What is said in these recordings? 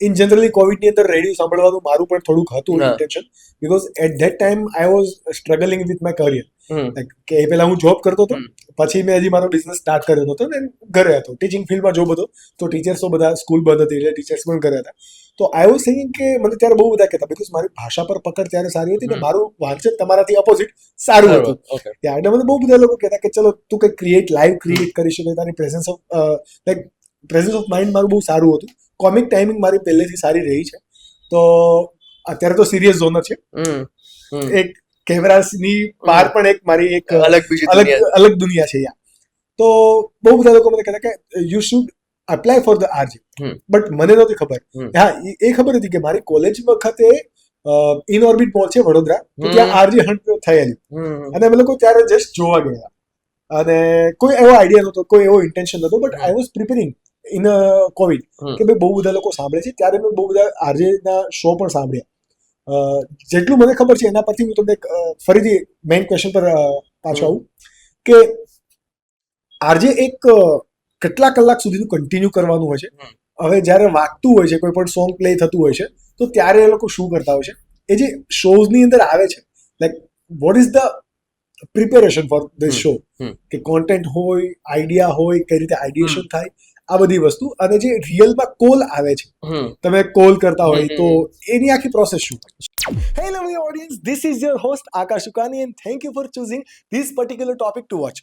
In generally કોવિડની અંદર radio સાંભળવાનું મારું પણ થોડુંક હતું. Intention because at that time I was struggling with my career કે એ પહેલા હું જોબ કરતો હતો પછી મેં હજી મારો બિઝનેસ સ્ટાર્ટ કર્યો હતો ને ઘરે હતો. ટીચિંગ ફિલ્ડમાં જોબ હતો તો ટીચર્સો બધા સ્કૂલ બંધ હતી એટલે ટીચર્સ પણ ઘરે હતા. તો આઈ વોઝ થિંકિંગ કે મને ત્યારે બહુ બધા કહેતા બીકોઝ મારી ભાષા પર પકડ ત્યારે સારી હતી ને મારું વાંચન તમારાથી ઓપોઝિટ સારું હતું. ત્યારે મને બહુ બધા લોકો કહેતા કે ચલો તું કંઈક ક્રિએટ લાઈવ ક્રિએટ કરી શકે તારી presence of like presence of mind મારું બહુ સારું હતું. કોમિક ટાઈમિંગ મારી પહેલેથી સારી રહી છે. તો અત્યારે તો સિરિયસ ઝોન છે. એક કેમેરાની બહાર પણ એક મારી એક અલગ અલગ અલગ દુનિયા છે યા. તો બહુ બધા લોકો મને કહેતા કે you should apply for the RJ but મને નહોતી ખબર. હા એ- ખબર હતી કે મારી કોલેજ વખતે ઇન ઓર્બિટ મોલ છે વડોદરા. તો ત્યાં આરજી આરજે હન્ટ થયેલી. અને અમે લોકો ત્યારે જસ્ટ જોવા ગયા. અને કોઈ એવો આઈડિયા નહોતો કોઈ એવો ઇન્ટેન્શન નહોતો but I was preparing in Covid કે ભાઈ બહુ બધા લોકો સાંભળે છે ત્યારે મેં બહુ બધા આરજે ના શો પણ સાંભળ્યા. જેટલું મને ખબર છે એના પરથી હું તમને ફરીથી મેઇન ક્વેશ્ચન પર પાછો આવું કે આરજે એક કેટલા કલાક સુધીનું કન્ટિન્યુ કરવાનું હોય છે. હવે જ્યારે વાગતું હોય છે કોઈ પણ સોંગ પ્લે થતું હોય છે તો ત્યારે એ લોકો શું કરતા હોય છે? એ જે શોઝની અંદર આવે છે like what is the preparation for the show કે કોન્ટેન્ટ હોય આઈડિયા હોય કઈ રીતે આઈડિયેશન થાય? આ બધી વસ્તુ અને જે રિયલમાં કોલ આવે છે તમે કોલ કરતા હોય તો એની આખી પ્રોસેસ શું? Hello lovely audience this is your host Akash Sukani and thank you for choosing this particular topic to watch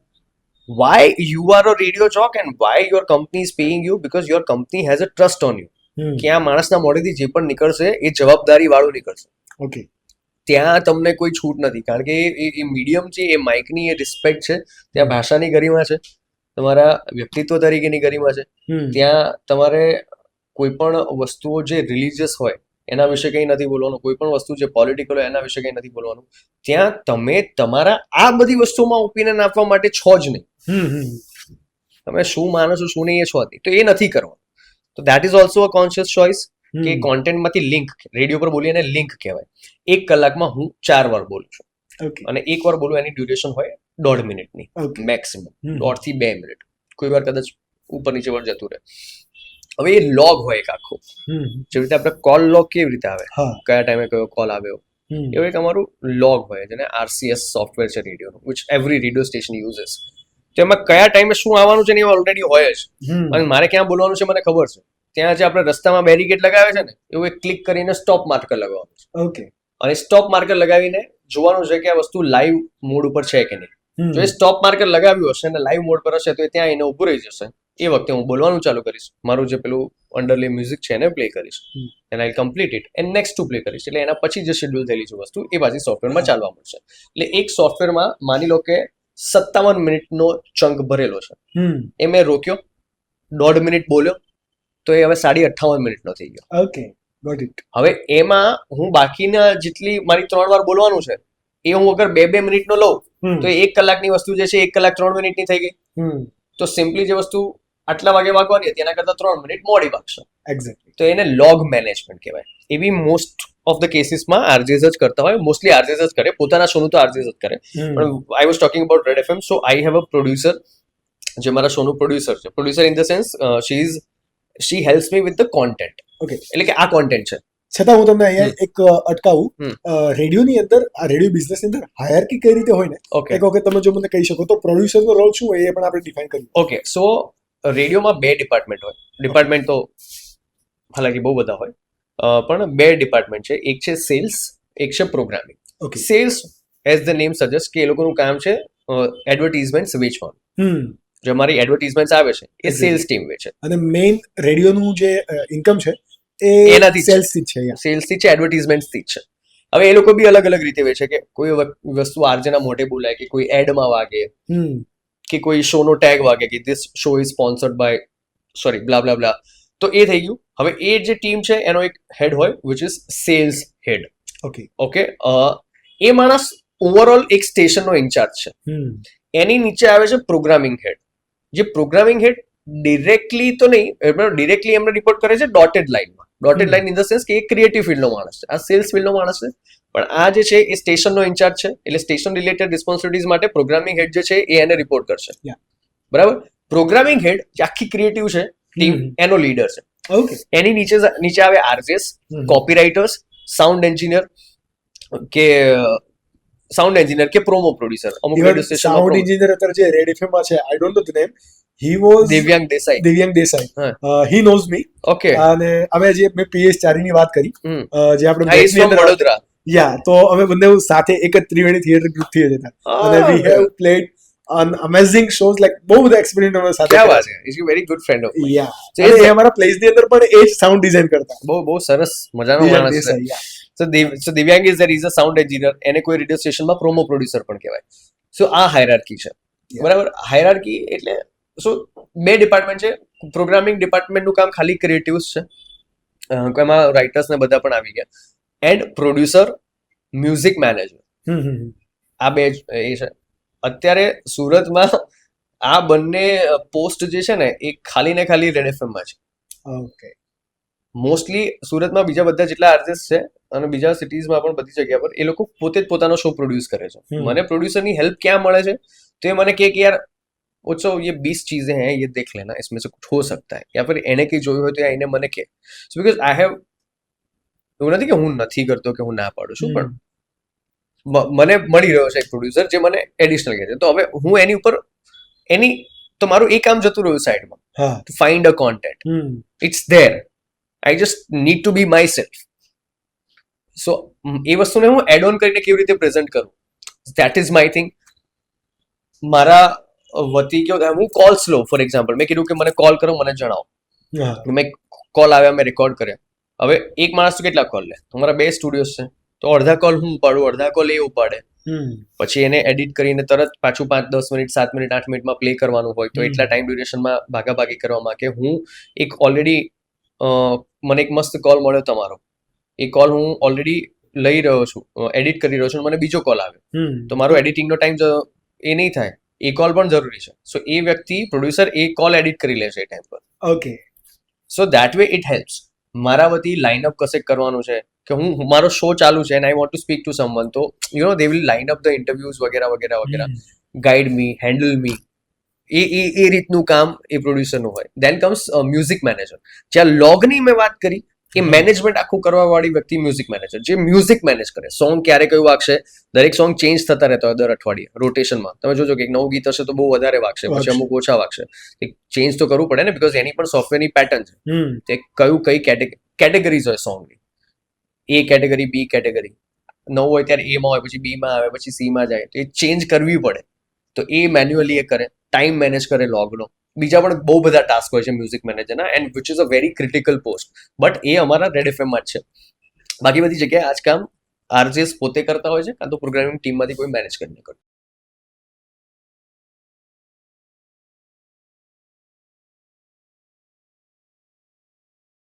why you are a radio jock and why your company is paying you? Because your company has a trust on you. કે આ માણસના મોઢેથી જે પણ નીકળશે એ જવાબદારી વાળું નીકળશે. Okay ત્યાં તમને કોઈ છૂટ નથી. કારણ કે એ- મીડિયમ છે એ માઇકની એ રિસ્પેક્ટ છે. ત્યાં ભાષાની ગરિમા છે. તમારા વ્યક્તિત્વ તરીકેની ગરિમા છે. ત્યાં તમારે કોઈ પણ વસ્તુઓ જે રિલીજિયસ હોય એના વિશે કંઈ નથી બોલવાનું. કોઈ પણ વસ્તુ જે પોલિટિકલ હોય એના વિશે કંઈ નથી બોલવાનું. ત્યાં તમે તમારા આ બધી વસ્તુમાં ઓપિનિયન આપવા માટે છો જ નહીં. તમે શું માનો છો શું નહીં એ છો તો એ નથી કરવાનું. તો that is also a conscious choice કે કોન્ટેન્ટમાંથી લિંક રેડિયો પર બોલી એને લિંક કહેવાય. એક કલાકમાં હું ચાર વાર બોલું છું. અને એક વાર બોલું એની ડ્યુરેશન હોય દોઢ મિનિટની મેક્સિમમ દોઢથી બે મિનિટ. કોઈ વાર કદાચ ઉપર નીચે પણ જતું રહે. હવે એ લોગ હોય એક આખો. જેવી રીતે આપણે કોલ લોગ કેવી રીતે આવે? કયા ટાઈમે કયો કોલ આવ્યો? એવું એક અમારું લોગ હોય જેને આરસીએસ સોફ્ટવેર છે રેડિયોનું which every radio station uses તો એમાં કયા ટાઈમે શું આવવાનું છે ને એ ઓલરેડી હોય જ. અને મારે ક્યાં બોલવાનું છે મને ખબર છે. ત્યાં જે આપણે રસ્તામાં બેરિકેડ લગાવે છે ને એવું એક ક્લિક કરીને સ્ટોપ માર્કર લગાવવાનું છે. ઓકે અને સ્ટોપ માર્કર લગાવીને જોવાનું છે કે આ વસ્તુ લાઈવ મોડ ઉપર છે કે નહીં. જો એ સ્ટોપ માર્કર લગાવ્યું હશે અને લાઈવ મોડ પર હશે તો એ ત્યાં એને ઊભું રહી જશે. એ વખતે હું બોલવાનું ચાલુ કરીશ. મારું જે પેલું અંડરલી મ્યુઝિક છે એને પ્લે કરીશ. And I complete it and next to play કરીશ. એટલે એના પછી જે શેડ્યુલ થયેલી છે વસ્તુ એ પાછી સોફ્ટવેરમાં ચાલવા મળશે. એટલે એક સોફ્ટવેરમાં માની લો કે સત્તાવન મિનિટનો ચંક ભરેલો છે. એ મેં રોક્યો. દોઢ મિનિટ બોલ્યો. તો એ હવે સાડી અઠ્ઠાવન મિનિટનો થઈ ગયો. ઓકે ગોટ ઇટ હવે એમાં હું બાકીના જેટલી મારી ત્રણ વાર બોલવાનું છે એ હું અગર બે બે મિનિટનો લઉં તો એક કલાકની વસ્તુ જે છે એક કલાક ત્રણ મિનિટની થઈ ગઈ. તો સિમ્પલી જે વસ્તુ આટલા વાગે વાગવાની હતી એના કરતા ત્રણ મિનિટ મોડી વાગશે. એક્ઝેક્ટલી તો એને લોગ મેનેજમેન્ટ કહેવાય. એવી મોસ્ટ ઓફ ધ કેસીસમાં આરજેસ જ કરતા હોય. મોસ્ટલી આરજેસ જ કરે. પોતાના શોનું તો આરજેસ જ કરે. પણ I was talking about red FM so I have a producer જે મારા શોનું પ્રોડ્યુસર છે. Producer in the sense she is she helps me with the content okay એટલે કે આ કોન્ટેન્ટ છે. છતાં હું તમને અહીંયા એક અટકાવું. રેડિયોની અંદર આ રેડિયો બિઝનેસ અંદર હાયરકી કઈ રીતે હોય ને? ઓકે એક વખત તમે જો મને કહી શકો તો પ્રોડ્યુસરનો રોલ શું હોય એ પણ આપણે ડિફાઇન કરીએ ઓકે સો રેડિયોમાં બે ડિપાર્ટમેન્ટ હોય. ડિપાર્ટમેન્ટ તો હાલાકી બહુ બધા હોય. પણ બે ડિપાર્ટમેન્ટ છે. એક છે સેલ્સ એક છે programming okay sales as the name suggest કે એ લોકોનું કામ છે એડવર્ટીઝમેન્ટ્સ વેચવાનું. હમ. જે અમારી એડવર્ટીઝમેન્ટ આવે છે એ સેલ્સ ટીમ વેચે. અને મેઇન રેડિયોનું જે ઇન્કમ છે એ એનાથી સેલ્સથી છે. સેલ્સથી છે અહીંયા. સેલ્સથી છે એડવર્ટીઝમેન્ટથી છે. હવે એ લોકો બી અલગ અલગ રીતે વેચે કે કોઈ વસ્તુ આરજેના મોઢે બોલાય કે કોઈ એડમાં વાગે. હમ. કે કોઈ શોનો ટેગ વાગે કે this show is sponsored by sorry blah blah blah તો એ થઈ ગયું. હવે એ જે ટીમ છે એનો એક હેડ હોય which is sales head okay okay એ માણસ ઓવરઓલ એક સ્ટેશનનો ઇન્ચાર્જ છે. એની નીચે આવે છે પ્રોગ્રામિંગ હેડ જે પ્રોગ્રામિંગ હેડ ડિરેક્ટલી તો નહીં ડિરેક્ટલી એમને રિપોર્ટ કરે છે ડોટેડ લાઇનમાં dotted line line in the sense કે એ ક્રિએટિવ ફિલ્ડનો માણસ છે. આ સેલ્સ ફિલ્ડનો માણસ છે. પણ આ જે છે એ સ્ટેશનનો ઇન્ચાર્જ છે. એટલે સ્ટેશન રિલેટેડ રિસ્પોન્સિબિલિટીઝ માટે પ્રોગ્રામિંગ હેડ જે છે એ એને રિપોર્ટ કરશે. બરાબર? પ્રોગ્રામિંગ હેડ જે આખી ક્રિએટિવ છે ટીમ એનો લીડર છે. ઓકે એની નીચે નીચે આવે આરજેસ કોપીરાઇટર્સ સાઉન્ડ એન્જિનિયર કે સાઉન્ડ એન્જિનિયર કે પ્રોમો પ્રોડ્યુસર અમુક રેડિયો સ્ટેશન સાઉન્ડ એન્જિનિયર અત્યારે જે રેડ એફએમમાં છે I don't know the name he was Divyang Desai Divyang Desai he knows me okay અને અમે જે મેં પીએસ ચારી ની વાત કરી. જે આપણે અંદર વડોદરા. યા તો અમે બંને સાથે એક જ ત્રિવેણી થિયેટર ગ્રુપથી હતા અને we have played amazing shows like બહુ બધા એક્સપિરિયન્સ અમારા સાથે ક્યાં વાત છે? Is very good friend of yeah એ અમારા પ્લેસની અંદર પણ એ જ સાઉન્ડ ડિઝાઇન કરતા. બહુ બહુ સરસ મજાનો માણસ છે. દેસાઈ સો Diu so Divyang is there is a sound engineer એને કોઈ રેડિયો સ્ટેશનમાં પ્રોમો પ્રોડ્યુસર પણ કહેવાય. સો આ હાયરાર્કી છે. બરાબર? હાયરાર્કી એટલે સો બે ડિપાર્ટમેન્ટ છે પ્રોગ્રામિંગ ડિપાર્ટમેન્ટનું કામ ખાલી ક્રિએટિવ્સ છે. એમાં રાઇટર્સ ને બધા પણ આવી ગયા. And producer music manager. આ બે એ છે. અત્યારે સુરતમાં આ બંને પોસ્ટ જે છે ને એ ખાલી ને ખાલી રેડ એફએમમાં છે. ઓકે મોસ્ટલી સુરતમાં બીજા બધા જેટલા આર્ટિસ્ટ છે અને બીજા સિટીઝમાં પણ બધી જગ્યા પર એ લોકો પોતે જ પોતાનો શો પ્રોડ્યુસ કરે છે. મને પ્રોડ્યુસરની હેલ્પ ક્યાં મળે છે? તો એ મને કે યાર ઓછો ये बीस चीजें हैं ये देख लेना इसमें से कुछ हो सकता है या फिर એને કંઈ જોયું હોય તો એને મને કહે સો બીકોઝ આઈ હેવ એવું નથી કે હું નથી કરતો કે હું ના પાડું છું પણ મ- મને મળી રહ્યો છે એક પ્રોડ્યુસર જે મને એડિશનલ કહે છે તો હવે હું એની ઉપર એની તો મારું એ કામ જતું રહ્યું સાઈડમાં હા to find a content hmm it's there I just need to be myself so એ વસ્તુને હું એડ ઓન કરીને કેવી રીતે પ્રેઝન્ટ કરું દેટ ઇઝ માય થિંગ મારા વતી કેવું હું કોલ સ્લો ફોર એક્ઝામ્પલ મેં કીધું કે મને કોલ કરો મને જણાવો. મેં કોલ આવ્યા મેં રેકોર્ડ કર્યા. હવે એક માણસ કેટલા કોલ લે? તમારા મારા બે સ્ટુડિયોઝ છે. તો અડધા કોલ હું ઉપાડું અડધા કોલ એ ઉપાડે. પછી એને એડિટ કરીને તરત પાછું પાંચ દસ મિનિટ સાત મિનિટ આઠ મિનિટમાં પ્લે કરવાનું હોય તો એટલા ટાઈમ ડ્યુરેશનમાં ભાગાભાગી કરવામાં કે હું એક ઓલરેડી મને એક મસ્ત કોલ મળ્યો તમારો. એ કોલ હું ઓલરેડી લઈ રહ્યો છું એડિટ કરી રહ્યો છું મને બીજો કોલ આવ્યો. તો મારો એડિટિંગનો ટાઈમ એ નહીં થાય. એ કોલ પણ જરૂરી છે. સો એ વ્યક્તિ પ્રોડ્યુસર એ કોલ એડિટ કરી લે છે એ ટાઈમ પર. Okay so that way it helps મારા વતી લાઇનઅપ કશેક કરવાનું છે? કે હું હું- મારો શો ચાલુ છે and I want to speak to someone તો you know they will line up the interviews વગેરે વગેરે વગેરે. ગાઈડ મી હેન્ડલ મી એ એ એ રીતનું કામ એ પ્રોડ્યુસરનું હોય. દેન કમ્સ મ્યુઝિક મેનેજર જ્યાં લોગની મેં વાત કરી એ મેનેજમેન્ટ આખું કરવા વાળી વ્યક્તિ મ્યુઝિક મેનેજર જે મ્યુઝિક મેનેજ કરે. સોંગ ક્યારે કયું વાગશે? દરેક સોંગ ચેન્જ થતા રહેતા હોય દર અઠવાડિયે રોટેશનમાં તમે જોજો કે એક નવું ગીત હશે તો બહુ વધારે વાગશે. પછી અમુક ઓછા વાગશે. એક ચેન્જ તો કરવું પડે ને બીકોઝ એની પણ સોફ્ટવેરની પેટર્ન છે. તે કયું કઈ કેટેગરીઝ હોય સોંગની એ કેટેગરી બી કેટેગરી નવું હોય ત્યારે એમાં હોય પછી બીમાં આવે પછી સીમાં જાય. તો એ ચેન્જ કરવી પડે. તો એ મેન્યુઅલી એ કરે. ટાઈમ મેનેજ કરે લોગનો બીજા પણ બહુ બધા ટાસ્ક હોય છે music મેનેજરના and which is a very critical post but એ અમારા રેડ એફએમમાં જ છે. બાકી બધી જગ્યાએ આજ કામ આરજેસ પોતે કરતા હોય છે, કાં તો પ્રોગ્રામિંગ ટીમમાંથી કોઈ મેનેજ કરીને કરે.